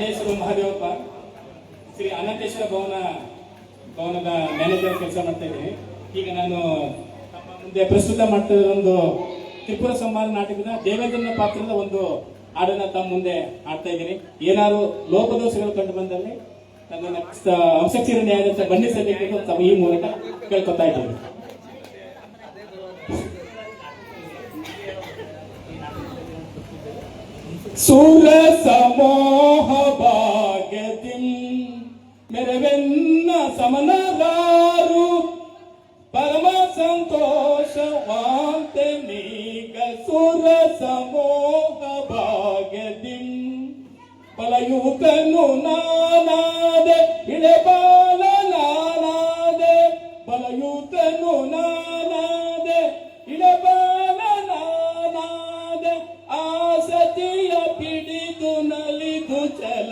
ಹೆಸರು ಮಹಾದೇವಪ್ಪ, ಶ್ರೀ ಅನಂತೇಶ್ವರ ಭವನ, ಭವನದ ಮ್ಯಾನೇಜರ್ ಕೆಲಸ ಮಾಡ್ತಾ ಈಗ ನಾನು ಮುಂದೆ ಪ್ರಸ್ತುತ ಮಾಡ್ತಾ ಒಂದು ತ್ರಿಪುರ ಸಂಹಾರ ನಾಟಕದ ದೇವೇಂದ್ರನ ಪಾತ್ರದ ಒಂದು ಹಾಡನ್ನ ತಮ್ಮ ಮುಂದೆ ಹಾಡ್ತಾ ಇದ್ದೀನಿ. ಏನಾದ್ರು ಲೋಪದೋಷಗಳು ಕಂಡು ಬಂದಲ್ಲಿ ನನ್ನನ್ನು ಸ- ಅಂಶಕ್ಷರ ನ್ಯಾಯಾಧೀಶ ಬಂಧಿಸಬೇಕೆಂದು ತಮ್ಮ ಈ ಮೂಲಕ ಕೇಳ್ಕೊತಾ ಇದ್ದೀನಿ ಸುರ ಸಮೋಹ ಭಾಗ್ಯದಿಂ ಮೆರವೆನ್ನ ಸಮನರಾರು ಪರಮ ಸಂತೋಷವಾಂತೆ ಮೀಗ ಸುರ ಸಮೋಹ ಭಾಗ್ಯದಿಂ ಬಲಯೂತನು ನಾನಾದೆ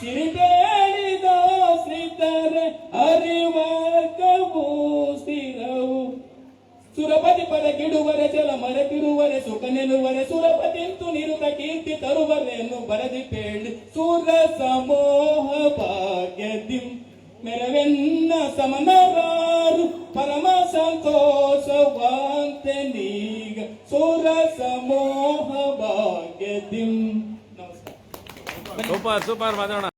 ಸಿರಿಬೇಳಿದ ಶ್ರೀಧರೆ ಅರಿವರ್ಗವು ಸ್ಥಿರವು. ಸುರಪತಿ ಪದ ಗಿಡುವರೆ ಜಲ ಮರೆತಿರುವರೆ ಸುಖ ಸುರಪತಿ ಸುರಪತಿಂತು ನಿರುತ ಕೀರ್ತಿ ತರುವರೆಯನ್ನು ಬರದಿ ಪೇಳಿ. ಸುರ ಸಮೋಹ ಭಾಗ್ಯದಿಂ. ಮೆರವೆನ್ನ ಸಮನರಾರು, ಪರಮ ಸಂತೋಷವಾಂತೆ ನೀಗ. ಸುರ ಸಮೋಹ ಭಾಗ್ಯದಿಂ. ಸೂಪರ್ ಸೂಪರ್ ಮಾತಾಡೋಣ.